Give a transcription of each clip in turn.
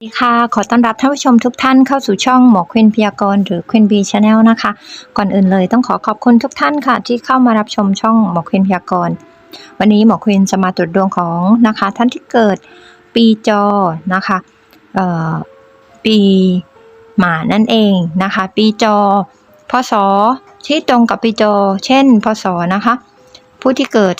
สวัสดีค่ะ ขอต้อนรับท่านผู้ชมทุกท่านเข้าสู่ช่องหมอควินพยากรณ์หรือควินบีชาแนลนะคะ ก่อนอื่นเลยต้องขอขอบคุณทุกท่านค่ะ ที่เข้ามารับชมช่องหมอควินพยากรณ์ วันนี้หมอควินจะมาตรวจดวงของนะคะ ท่านที่เกิดปีจอนะคะปีหมานั่นเองนะคะ ปีจอพศที่ตรงกับปีจอ เช่น พศนะคะ ผู้ที่เกิด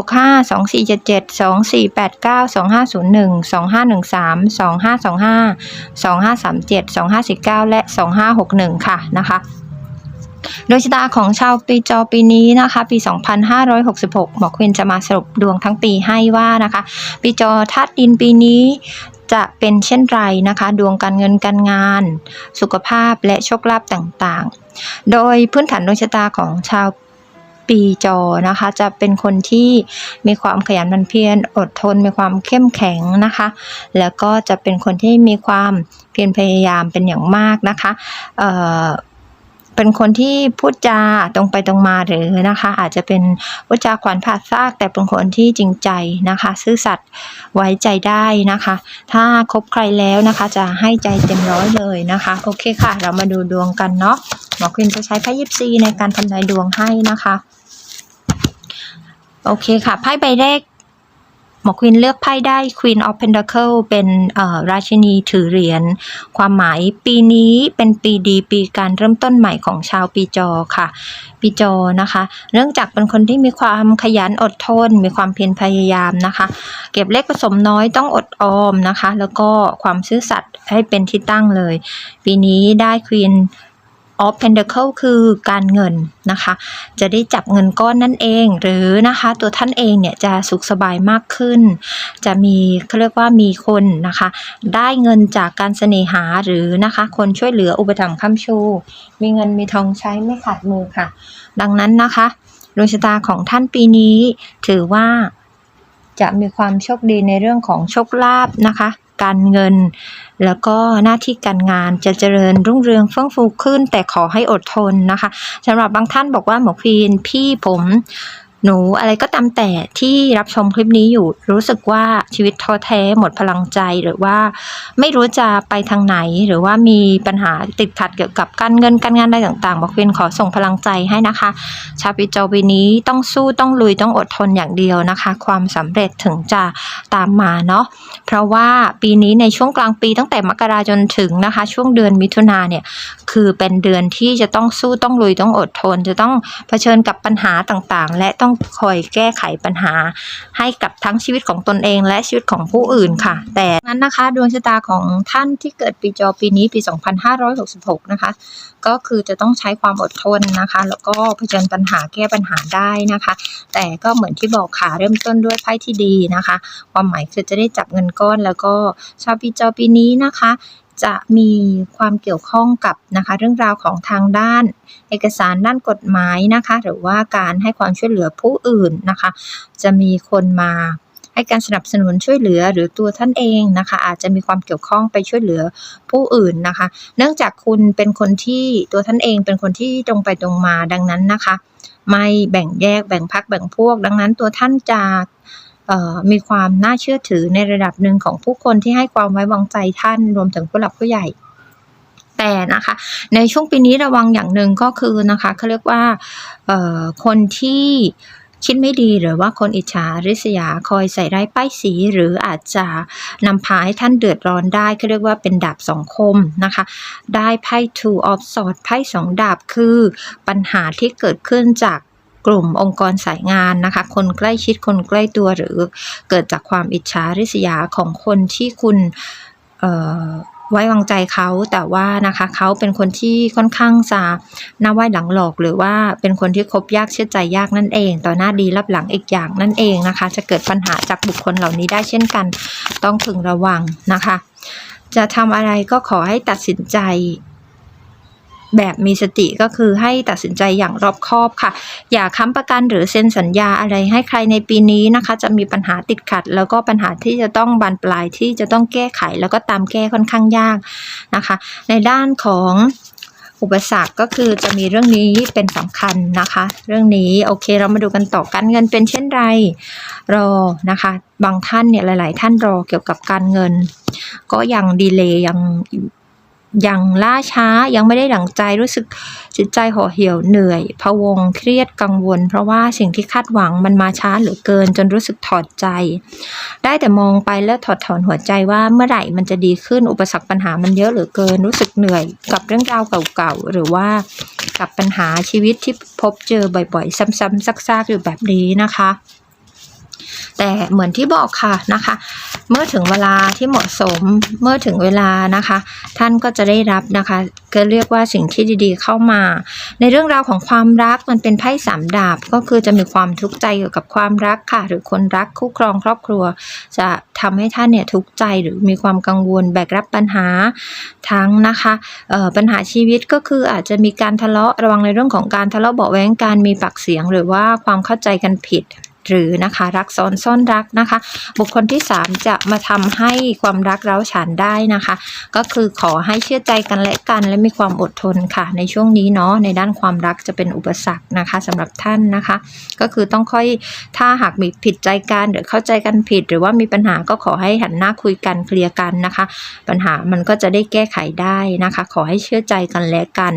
2465 2477 2489 2501 2513 2525 2537 2549 และ 2561 ค่ะนะคะโดยชะตาของชาวปีจอปีนี้นะคะ ปี 2566 หมอควินจะมาสรุปดวงทั้งปีให้ว่านะคะ ปีจอธาตุดินปีนี้จะเป็นเช่นไรนะคะ ดวงการเงินการงาน สุขภาพและโชคลาภต่างๆ โดยพื้นฐานดวงชะตาของชาว ปีจอนะคะ จะเป็นคนที่มีความขยันหมั่นเพียรอดทน มีความเข้มแข็งนะคะ แล้วก็จะเป็นคนที่มีความเพียรพยายามเป็นอย่างมากนะคะเอ่อเป็นคนที่พูดจาตรงไปตรงมาหรือนะคะ อาจจะเป็นพูดจาขวัญผ่าซาก แต่เป็นคนที่จริงใจนะคะ ซื่อสัตย์ไว้ใจได้นะคะ ถ้าคบใครแล้วนะคะ จะให้ใจเต็มร้อยเลยนะคะ โอเคค่ะ เรามาดูดวงกันเนาะหมอควินจะใช้ไพ่ยิปซีในการทำนายดวงให้นะคะ โอเคค่ะ ไพ่ใบแรกหมอควินเลือกไพ่ได้ Queen of Pentacle เป็นราชินีถือเหรียญ ความหมายปีนี้เป็นปีดีปีการเริ่มต้นใหม่ของชาวปีจอค่ะ ปีจอนะคะ เนื่องจากเป็นคนที่มีความขยันอดทน มีความเพียรพยายามนะคะ เก็บเล็กผสมน้อยต้องอดออมนะคะ แล้วก็ความซื่อสัตย์ให้เป็นที่ตั้งเลย ปีนี้ได้ Queen of Pentacle คือการเงินนะคะ จะได้จับเงินก้อนนั่นเอง หรือนะคะตัวท่านเองเนี่ยจะสุขสบายมากขึ้น จะมีเขาเรียกว่ามีคนนะคะ ได้เงินจากการเสน่หาหรือนะคะคนช่วยเหลืออุปถัมภ์ค้ำชู มีเงินมีทองใช้ไม่ขาดมือค่ะ ดังนั้นนะคะดวงชะตาของท่านปีนี้ถือว่าจะมีความโชคดีในเรื่องของโชคลาภนะคะ การเงิน แล้วก็หน้าที่การงานจะเจริญรุ่งเรืองเฟื่องฟูขึ้น แต่ขอให้อดทนนะคะสำหรับบางท่านบอกว่าหมอควีนพี่ผม หนูอะไรก็ตามแต่ที่รับชมคลิปนี้อยู่ รู้สึกว่าชีวิตท้อแท้หมดพลังใจหรือว่าไม่รู้จะไปทางไหน หรือว่ามีปัญหาติดขัดเกี่ยวกับการเงินการงานอะไรต่างๆหมอควียนขอส่งพลังใจให้นะคะ ชาวปีจอปีนี้ต้องสู้ต้องลุยต้องอดทนอย่างเดียวนะคะ ความสำเร็จถึงจะตามมาเนาะเพราะว่าปีนี้ในช่วงกลางปีตั้งแต่มกราจนถึงนะคะ ช่วงเดือนมิถุนาเนี่ย คือเป็นเดือนที่จะต้องสู้ต้องลุยต้องอดทน จะต้องเผชิญกับปัญหาต่างๆ และต้องคอยแก้ไขปัญหา ให้กับทั้งชีวิตของตนเอง และชีวิตของผู้อื่นค่ะ แต่นั้นนะคะดวงชะตาของท่านที่เกิดปีจอปีนี้ปี 2566 นะคะ ก็คือจะต้องใช้ความอดทนนะคะ แล้วก็เผชิญปัญหาแก้ปัญหาได้นะคะ แต่ก็เหมือนที่บอกค่ะเริ่มต้นด้วยไพ่ที่ดีนะคะ ความหมายคือจะได้จับเงินก้อนแล้วก็ชาวปีจอปีนี้นะคะ จะมีความเกี่ยวข้องกับนะคะเรื่องราวของทางด้าน เอกสารด้านกฎหมายนะคะ หรือว่าการให้ความช่วยเหลือผู้อื่นนะคะ จะมีคนมาให้การสนับสนุนช่วยเหลือหรือตัวท่านเองนะคะ อาจจะมีความเกี่ยวข้องไปช่วยเหลือผู้อื่นนะคะ เนื่องจากคุณเป็นคนที่ตัวท่านเองเป็นคนที่ตรงไปตรงมาดังนั้นนะคะ ไม่แบ่งแยกแบ่งพักแบ่งพวก ดังนั้นตัวท่านจะ มีความน่าเชื่อถือในระดับหนึ่งของผู้คนที่ให้ความไว้วางใจท่านรวมถึงผู้หลักผู้ใหญ่แต่นะคะในช่วงปีนี้ระวังอย่างหนึ่งก็คือนะคะเขาเรียกว่าคนที่คิดไม่ดีหรือว่าคนอิจฉาริษยาคอยใส่ร้ายป้ายสี หรืออาจจะนำพาให้ท่านเดือดร้อนได้เขาเรียกว่าเป็นดาบสองคมนะคะ ได้ไพ่ two of swords ไพ่สองดาบคือปัญหาที่เกิดขึ้นจาก กลุ่มองค์กรสายงานนะคะ คนใกล้ชิดคนใกล้ตัวหรือเกิดจากความอิจฉาริษยาของคนที่คุณไว้วางใจเขาแต่ว่านะคะเขาเป็นคนที่ค่อนข้างจะหน้าไหว้หลังหลอกหรือว่าเป็นคนที่คบยากเชื่อใจยากนั่นเอง ต่อหน้าดีรับหลังอีกอย่างนั่นเองนะคะ จะเกิดปัญหาจากบุคคลเหล่านี้ได้เช่นกัน ต้องพึงระวังนะคะ จะทำอะไรก็ขอให้ตัดสินใจ แบบมีสติก็คือให้ตัดสินใจอย่างรอบคอบค่ะ อย่าค้ำประกันหรือเซ็นสัญญาอะไรให้ใครในปีนี้นะคะ จะมีปัญหาติดขัด แล้วก็ปัญหาที่จะต้องบานปลายที่จะต้องแก้ไข แล้วก็ตามแก้ค่อนข้างยากนะคะ ในด้านของอุปสรรคก็คือจะมีเรื่องนี้เป็นสำคัญนะคะ เรื่องนี้โอเคเรามาดูกันต่อการเงินเป็นเช่นไรรอนะคะ บางท่านเนี่ยหลาย ๆ ท่านรอเกี่ยวกับการเงิน ก็ยังดีเลย์ยัง ยังล่าช้ายังไม่ได้ดั่งใจรู้สึกจิตใจห่อเหี่ยวเหนื่อยพะวงเครียดกังวล เพราะว่าสิ่งที่คาดหวังมันมาช้าเหลือเกิน จนรู้สึกถอดใจ ได้แต่มองไปแล้วถอดถอนหัวใจว่าเมื่อไหร่มันจะดีขึ้นอุปสรรคปัญหามันเยอะเหลือเกิน รู้สึกเหนื่อยกับเรื่องราวเก่าๆหรือว่ากับปัญหาชีวิตที่พบเจอบ่อยๆ ซ้ำๆซักๆอยู่แบบนี้นะคะ แต่เหมือนที่บอกค่ะนะคะ เมื่อถึงเวลาที่เหมาะสมเมื่อถึงเวลานะคะ ท่านก็จะได้รับนะคะก็เรียกว่าสิ่งที่ดีๆเข้ามา ในเรื่องราวของความรักมันเป็นไพ่สามดาบก็คือจะมีความทุกข์ใจเกี่ยวกับความรักค่ะ หรือคนรักคู่ครองครอบครัว จะทำให้ท่านเนี่ยทุกข์ใจหรือมีความกังวลแบกรับปัญหาทั้งนะคะปัญหาชีวิตก็คืออาจจะมีการทะเลาะระวังในเรื่องของการทะเลาะเบาะแว้งการมีปากเสียง หรือว่าความเข้าใจกันผิด หรือนะคะรักซ้อนซ่อนรักนะคะ บุคคลที่ 3 จะมาทำให้ความรักเราฉานได้นะคะ ก็คือขอให้เชื่อใจกันและกัน และมีความอดทนค่ะ ในช่วงนี้เนาะในด้านความรักจะเป็นอุปสรรคนะคะสำหรับท่านนะคะ ก็คือต้องค่อยถ้าหากมีผิดใจกันหรือเข้าใจกันผิด หรือว่ามีปัญหาก็ขอให้หันหน้าคุยกันเคลียร์กันนะคะ ปัญหามันก็จะได้แก้ไขได้นะคะ ขอให้เชื่อใจกันและกัน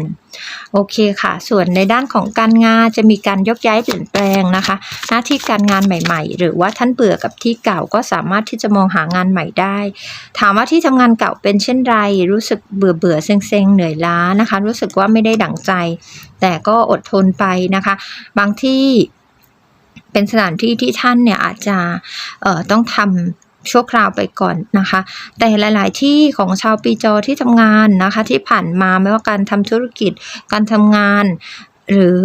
โอเคค่ะ ส่วนในด้านของการงานจะมีการยกย้ายเปลี่ยนแปลงนะคะ หน้าที่การงานใหม่ ๆ หรือว่าท่านเบื่อกับที่เก่าก็สามารถที่จะมองหางานใหม่ได้ ถามว่าที่ทำงานเก่าเป็นเช่นไร รู้สึกเบื่อเบื่อเซ็งๆเหนื่อยล้านะคะ รู้สึกว่าไม่ได้ดั่งใจ แต่ก็อดทนไปนะคะ บางที่เป็นสถานที่ที่ท่านเนี่ยอาจจะต้องทำ ชั่วคราวไปก่อนนะคะ แต่หลาย ๆ ที่ของชาวปีจอที่ทำงานนะคะ ที่ผ่านมาไม่ว่าการทำธุรกิจ การทำงาน หรือ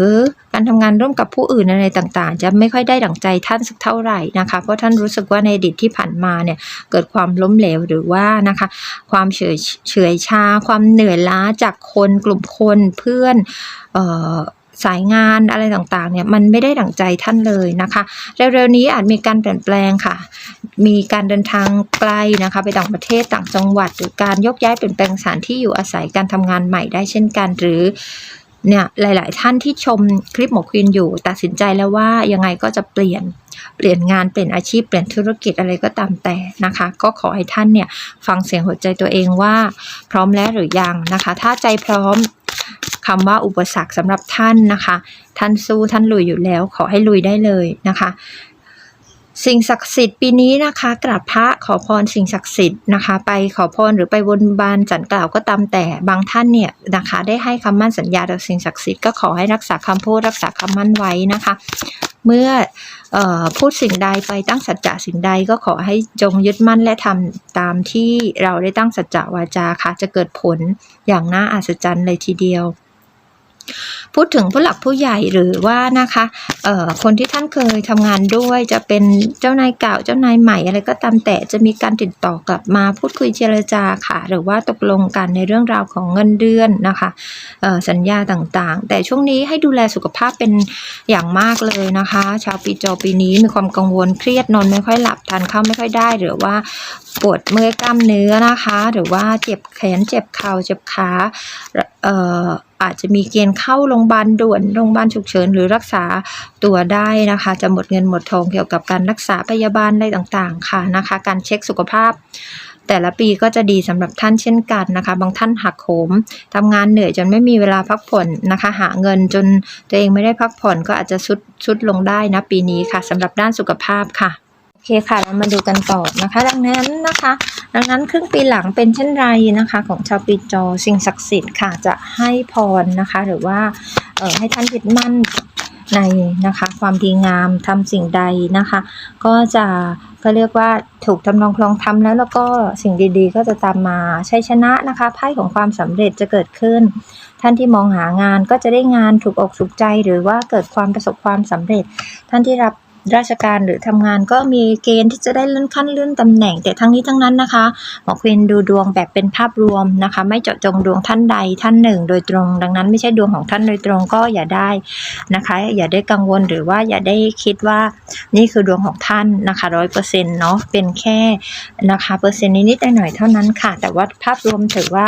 การทำงานร่วมกับผู้อื่นอะไรต่าง ๆ จะไม่ค่อยได้ดั่งใจท่านสักเท่าไหร่นะคะ เพราะท่านรู้สึกว่าในอดีตที่ผ่านมาเนี่ยเกิดความล้มเหลวหรือว่านะคะ ความเฉยเฉยชา ความเหนื่อยล้าจากคนกลุ่มคนเพื่อนเอ่อ สายงานอะไรต่างๆเนี่ยมันไม่ได้ดั่งใจท่านเลยนะคะเร็วๆนี้อาจมีการเปลี่ยนแปลงค่ะ มีการเดินทางไกลนะคะไปต่างประเทศต่างจังหวัด หรือการยกย้ายเปลี่ยนแปลงสถานที่อยู่อาศัยการทำงานใหม่ได้เช่นกัน หรือเนี่ยหลาย ๆ ท่านที่ชมคลิปหมอควินอยู่ ตัดสินใจแล้วว่ายังไงก็จะเปลี่ยนเปลี่ยนงานเปลี่ยนอาชีพเปลี่ยนธุรกิจอะไรก็ตามแต่นะคะ ก็ขอให้ท่านเนี่ยฟังเสียงหัวใจตัวเองว่าพร้อมแล้วหรือยังนะคะ ถ้าใจพร้อม คำว่าอุปสรรคสำหรับท่านนะคะ ท่านสู้ท่านลุยอยู่แล้ว ขอให้ลุยได้เลยนะคะ สิ่งศักดิ์สิทธิ์ปีนี้นะคะกราบพระขอพรสิ่งศักดิ์สิทธิ์นะคะ ไปขอพรหรือไปบนบานสันกล่าวก็ตามแต่บางท่านเนี่ยนะคะ ได้ให้คำมั่นสัญญาต่อสิ่งศักดิ์สิทธิ์ก็ขอให้รักษาคำพูดรักษาคำมั่นไว้นะคะ เมื่อออพูดสิ่งใดไปตั้งสัจจะสิ่งใดก็ขอให้จงยึดมั่นและทำตามที่เราได้ตั้งสัจจะวาจาค่ะ จะเกิดผลอย่างน่าอัศจรรย์เลยทีเดียว พูดถึงผู้หลักผู้ใหญ่หรือว่านะคะเอ่อคนที่ท่านเคยทำงานด้วยจะเป็นเจ้านายเก่าเจ้านายใหม่อะไรก็ตามแต่จะมีการติดต่อกลับมาพูดคุยเจรจาค่ะ หรือว่าตกลงกันในเรื่องราวของเงินเดือนนะคะเอ่อสัญญาต่างๆ แต่ช่วงนี้ให้ดูแลสุขภาพเป็นอย่างมากเลยนะคะ ชาวปีจอปีนี้มีความกังวลเครียดนอนไม่ค่อยหลับทานข้าวไม่ค่อยได้ หรือว่าปวดเมื่อยกล้ามเนื้อนะคะ หรือว่าเจ็บแขนเจ็บเข่าเจ็บขา อาจจะมีเกณฑ์เข้าโรงพยาบาลด่วนโรงพยาบาลฉุกเฉินหรือรักษาตัวได้นะคะ จะหมดเงินหมดทองเกี่ยวกับการรักษาพยาบาลอะไรต่างๆค่ะนะคะ การเช็คสุขภาพ แต่ละปีก็จะดีสำหรับท่านเช่นกันนะคะ บางท่านหักโหมทำงานเหนื่อยจนไม่มีเวลาพักผ่อนนะคะ หาเงินจนตัวเองไม่ได้พักผ่อนก็อาจจะชุดชุดลงได้นะปีนี้ค่ะสำหรับด้านสุขภาพค่ะ อเคค่ะเรามาดูกันต่อนะคะ ดังนั้นนะคะ ดังนั้นครึ่งปีหลังเป็นเช่นไรนะคะ ของชาวปีจอสิ่งศักดิ์สิทธิ์ค่ะจะให้พรนะคะ หรือว่าเอ่อให้ท่านยึดมั่นในนะคะ ความดีงามทำสิ่งใดนะคะ ก็จะก็เรียกว่าถูกทำนองคลองทำแล้วแล้วก็สิ่งดีๆ ก็จะตามมาชัยชนะนะคะไพ่ของความสำเร็จจะเกิดขึ้น ท่านที่มองหางานก็จะได้งานถูกอกถูกใจหรือว่าเกิดความประสบความสำเร็จ ท่านที่รับ ราชการหรือทำงานก็มีเกณฑ์ที่จะได้เลื่อนขั้นเลื่อนตำแหน่ง แต่ทั้งนี้ทั้งนั้นนะคะหมอควินดูดวงแบบเป็นภาพรวมนะคะ ไม่เจาะจงดวงท่านใดท่านหนึ่ง โดยตรง ดังนั้นไม่ใช่ดวงของท่านโดยตรงก็อย่าได้นะคะ อย่าได้กังวลหรือว่าอย่าได้คิดว่านี่คือดวงของท่านนะคะร้อยเปอร์เซ็นต์เนาะเป็นแค่นะคะเปอร์เซ็นต์นิดๆหน่อยๆเท่านั้นค่ะ แต่ว่าภาพรวมถือว่า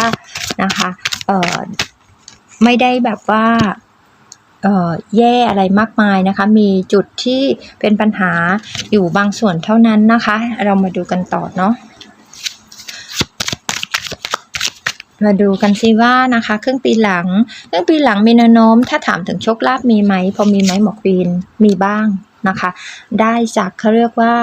นะคะเออไม่ได้แบบว่า แย่อะไรมากมายนะคะ มีจุดที่เป็นปัญหาอยู่บางส่วนเท่านั้นนะคะ เรามาดูกันต่อเนาะมาดูกันซิว่านะคะครึ่งปีหลังครึ่งปีหลังมีแนวโน้ม ถ้าถามถึงโชคลาภมีไหมพอมีไหมหมอกปีนมีบ้างนะคะ ได้จากเขาเรียกว่า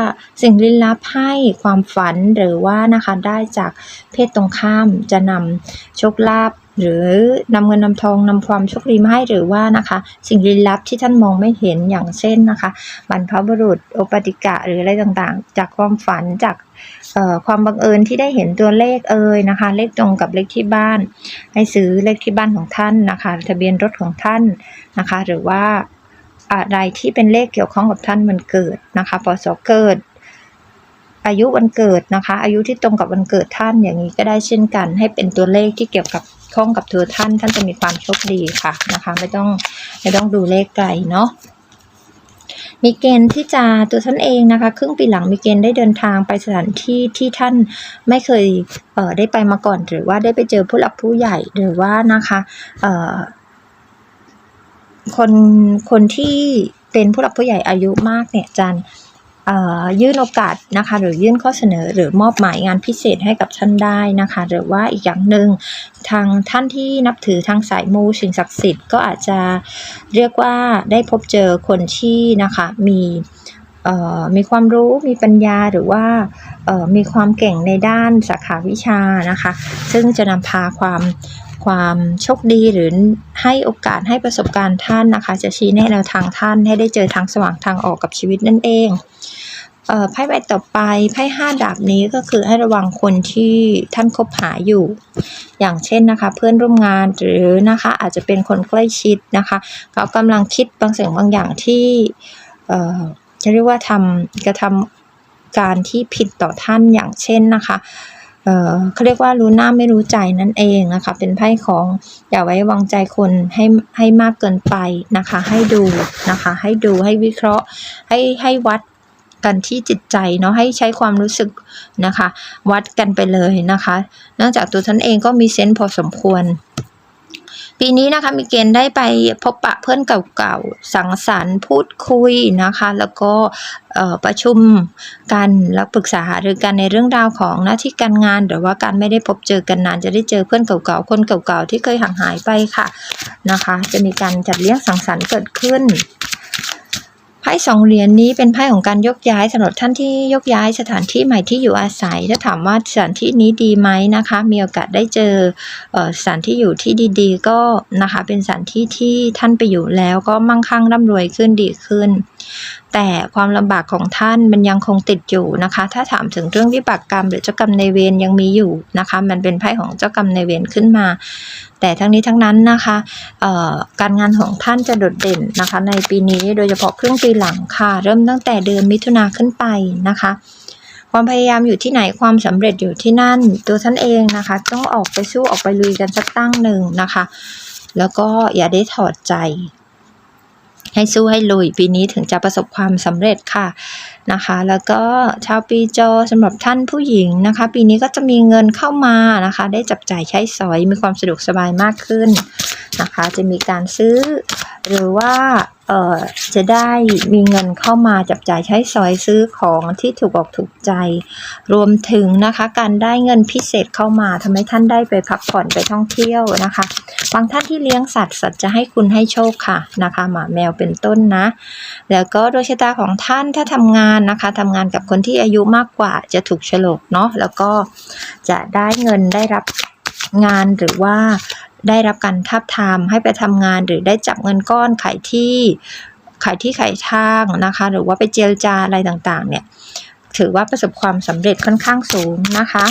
สิ่งลี้ลับให้ความฝันหรือว่านะคะได้จากเพศตรงข้ามจะนำโชคลาภ หรือนำเงินนำทองนำความโชคดีมาให้หรือว่านะคะ สิ่งลี้ลับที่ท่านมองไม่เห็นอย่างเช่นนะคะบรรพบุรุษโอปติกะหรืออะไรต่างๆ จากความฝันจากความบังเอิญที่ได้เห็นตัวเลขเอ่ยนะคะ เลขตรงกับเลขที่บ้าน ให้ซื้อเลขที่บ้านของท่านนะคะ ทะเบียนรถของท่านนะคะ หรือว่าอะไรที่เป็นเลขเกี่ยวข้องกับท่านวันเกิดนะคะพศเกิดอายุวันเกิดนะคะ อายุที่ตรงกับวันเกิดท่านอย่างนี้ก็ได้เช่นกัน ให้เป็นตัวเลขที่เกี่ยวกับ ข้องกับตัวท่านท่านจะมีความโชคดีค่ะนะคะ ไม่ต้องไม่ต้องดูเลขไกลเนาะมีเกณฑ์ที่จะตัวท่านเองนะคะครึ่งปีหลังมีเกณฑ์ได้เดินทางไปสถานที่ที่ท่านไม่เคยเอ่อได้ไปมาก่อน หรือว่าได้ไปเจอผู้หลักผู้ใหญ่หรือว่านะคะเอ่อคนคนที่เป็นผู้หลักผู้ใหญ่อายุมากเนี่ยจัน ยื่นโอกาสนะคะ หรือยื่นข้อเสนอหรือมอบหมายงานพิเศษให้กับท่านได้นะคะ หรือว่าอีกอย่างหนึ่งทางท่านที่นับถือทางสายมูสิ่งศักดิ์สิทธิ์ก็อาจจะเรียกว่าได้พบเจอคนที่นะคะมีมีความรู้มีปัญญาหรือว่ามีความเก่งในด้านสาขาวิชานะคะ ซึ่งจะนำพาความ ความโชคดีหรือให้โอกาสให้ประสบการณ์ท่านนะคะ จะชี้แนะแนวทางท่านให้ได้เจอทางสว่างทางออกกับชีวิตนั่นเองเอ่อไพ่ใบต่อไปไพ่ห้าดาบนี้ก็คือให้ระวังคนที่ท่านคบหาอยู่ อย่างเช่นนะคะ เพื่อนร่วมงานหรือนะคะอาจจะเป็นคนใกล้ชิดนะคะ เขากำลังคิดบางสิ่งบางอย่างที่เออจะเรียกว่าทำกระทำการที่ผิดต่อท่านอย่างเช่นนะคะ เออเขาเรียกว่ารู้หน้าไม่รู้ใจนั่นเองนะคะ เป็นไพ่ของอย่าไว้วางใจคนให้ให้มากเกินไปนะคะ ให้ดูนะคะ ให้ดูให้วิเคราะห์ให้ให้วัดกันที่จิตใจเนาะให้ใช้ความรู้สึกนะคะ วัดกันไปเลยนะคะเนื่องจากตัวท่านเองก็มีเซนส์พอสมควร ปีนี้นะคะมีเกณฑ์ได้ไปพบปะเพื่อนเก่าๆ สังสรรค์พูดคุยนะคะ แล้วก็ประชุมกันแล้วปรึกษาหารือกันในเรื่องราวของหน้าที่การงาน หรือว่าการไม่ได้พบเจอกันนานจะได้เจอเพื่อนเก่าๆ คนเก่าๆ ที่เคยห่างหายไปค่ะนะคะ จะมีการจัดเลี้ยงสังสรรค์เกิดขึ้น ไพ่สองเหรียญนี้เป็นไพ่ของการยกย้ายสำหรับท่านที่ยกย้ายสถานที่ใหม่ที่อยู่อาศัย ถ้าถามว่าสถานที่นี้ดีไหมนะคะ มีโอกาสได้เจออสถานที่อยู่ที่ดีๆ ก็นะคะเป็นสถานที่ที่ท่านไปอยู่แล้วก็มั่งคั่งร่ำรวยขึ้นดีขึ้นแต่ความลำบากของท่านมันยังคงติดอยู่นะคะ ถ้าถามถึงเรื่องวิบากกรรม หรือเจ้ากรรมในเวรยังมีอยู่นะคะ มันเป็นไพ่ของเจ้ากรรมในเวรขึ้นมา แต่ทั้งนี้ทั้งนั้นนะคะการงานของท่านจะโดดเด่นนะคะ ในปีนี้โดยเฉพาะครึ่งปีหลังค่ะ เริ่มตั้งแต่เดือนมิถุนาขึ้นไปนะคะความพยายามอยู่ที่ไหนความสำเร็จอยู่ที่นั่น ตัวท่านเองนะคะ ต้องออกไปสู้ออกไปลุยกันสักตั้งหนึ่งนะคะ แล้วก็อย่าได้ถอดใจ ให้สู้ให้ลุยปีนี้ถึงจะประสบความสำเร็จค่ะ นะคะ แล้วก็ชาวปีจอสำหรับท่านผู้หญิงนะคะ ปีนี้ก็จะมีเงินเข้ามานะคะ ได้จับจ่ายใช้สอยมีความสะดวกสบายมากขึ้นนะคะ จะมีการซื้อ หรือว่าเอ่อจะได้มีเงินเข้ามาจับจ่ายใช้สอยซื้อของที่ถูกออกถูกใจ รวมถึงนะคะ การได้เงินพิเศษเข้ามาทำให้ท่านได้ไปพักผ่อนไปท่องเที่ยวนะคะบางท่านที่เลี้ยงสัตว์สัตว์จะให้คุณให้โชคค่ะนะคะ หมาแมวเป็นต้นนะ แล้วก็โดยชะตาของท่านถ้าทำงานนะคะทำงานกับคนที่อายุมากกว่าจะถูกฉลกเนาะแล้วก็จะได้เงินได้รับงานหรือว่าได้รับการทับทามให้ไปทำงานหรือได้จับเงินก้อนขายที่ขายที่ขายทางนะคะ หรือว่าไปเจรจาอะไรต่างๆ เนี่ย ถือว่าประสบความสำเร็จค่อนข้างสูงนะคะ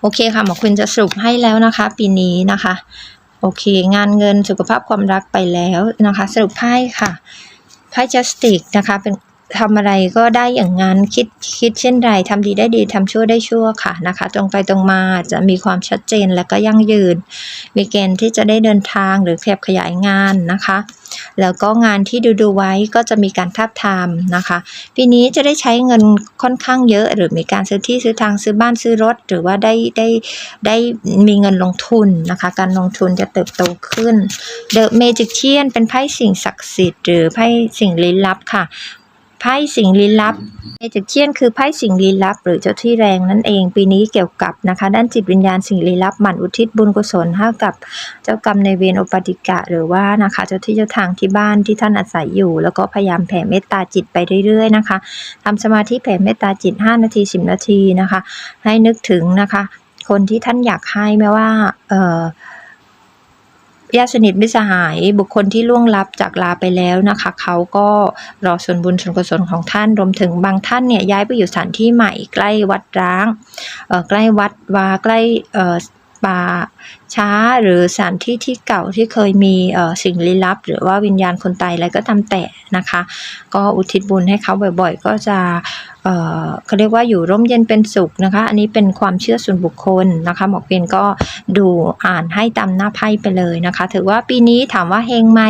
โอเคค่ะหมอคุณจะสรุปให้แล้วนะคะ ปีนี้นะคะ โอเค งานเงินสุขภาพความรักไปแล้วนะคะ สรุปไพ่ค่ะไพ่จัสติกนะคะเป็น ทำอะไรก็ได้อย่างนั้นคิดคิดเช่นไรทำดีได้ดีทำชั่วได้ชั่วค่ะนะคะ ตรงไปตรงมาจะมีความชัดเจนและก็ยั่งยืน มีเกณฑ์ที่จะได้เดินทางหรือขยับขยายงานนะคะ แล้วก็งานที่ดูดูไว้ก็จะมีการทาบทามนะคะ ปีนี้จะได้ใช้เงินค่อนข้างเยอะ หรือมีการซื้อที่ซื้อทางซื้อบ้านซื้อรถ หรือว่าได้ได้ได้มีเงินลงทุนนะคะ การลงทุนจะเติบโตขึ้น The Magician เป็นไพ่สิ่งศักดิ์สิทธิ์หรือไพ่สิ่งลี้ลับค่ะ ไพ่สิ่งลี้ลับเมจิกเชียนคือไพ่สิ่งลี้ลับ หรือเจ้าที่แรงนั่นเอง ปีนี้เกี่ยวกับนะคะ ด้านจิตวิญญาณสิ่งลี้ลับหมั่นอุทิศบุญกุศลให้กับเจ้ากรรมในเวรอปติกะ หรือว่านะคะเจ้าที่เจ้าทางที่บ้านที่ท่านอาศัยอยู่ แล้วก็พยายามแผ่เมตตาจิตไปเรื่อยๆนะคะทำสมาธิแผ่เมตตาจิต 5 นาที 10 นาทีนะคะ ให้นึกถึงนะคะ คนที่ท่านอยากให้ไม่ว่าเอ่อ ญาติสนิทมิสหายบุคคลที่ล่วงลับจากลาไปแล้วนะคะ เขาก็รอส่วนบุญส่วนกุศลของท่านรวมถึงบางท่านเนี่ยย้ายไปอยู่สถานที่ใหม่ใกล้วัดร้างใกล้วัดวาใกล้ป่า ช้าหรือสถานที่ที่เก่าที่เคยมีสิ่งลี้ลับ หรือว่าวิญญาณคนตายอะไรก็ทำแต่นะคะ ก็อุทิศบุญให้เขาบ่อยๆ ก็จะเอ่อเขาเรียกว่าอยู่ร่มเย็นเป็นสุขนะคะ อันนี้เป็นความเชื่อส่วนบุคคลนะคะหมอเพียนก็ดูอ่านให้ตามหน้าไพ่ไปเลยนะคะ ถือว่าปีนี้ถามว่าเฮงไหม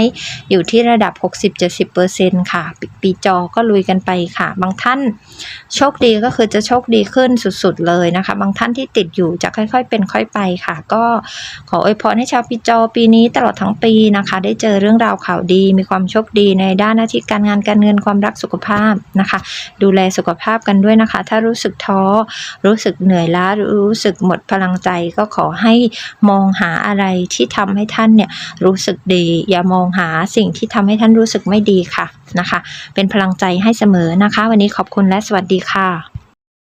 อยู่ที่ระดับ 60-70%ค่ะปปีจอก็ลุยกันไปค่ะ บางท่านโชคดีก็คือจะโชคดีขึ้นสุดๆเลยนะคะ บางท่านที่ติดอยู่จะค่อยๆเป็นค่อยไปค่ะ ก็ขออวยพรให้ชาวปีจอปีนี้ตลอดทั้งปีนะคะ ได้เจอเรื่องราวข่าวดี มีความโชคดีในด้านหน้าที่การงานการเงินความรักสุขภาพนะคะ ดูแลสุขภาพกันด้วยนะคะ ถ้ารู้สึกท้อรู้สึกเหนื่อยล้ารู้สึกหมดพลังใจก็ขอให้มองหาอะไรที่ทำให้ท่านเนี่ยรู้สึกดี อย่ามองหาสิ่งที่ทำให้ท่านรู้สึกไม่ดีค่ะนะคะ เป็นพลังใจให้เสมอนะคะ วันนี้ขอบคุณและสวัสดีค่ะ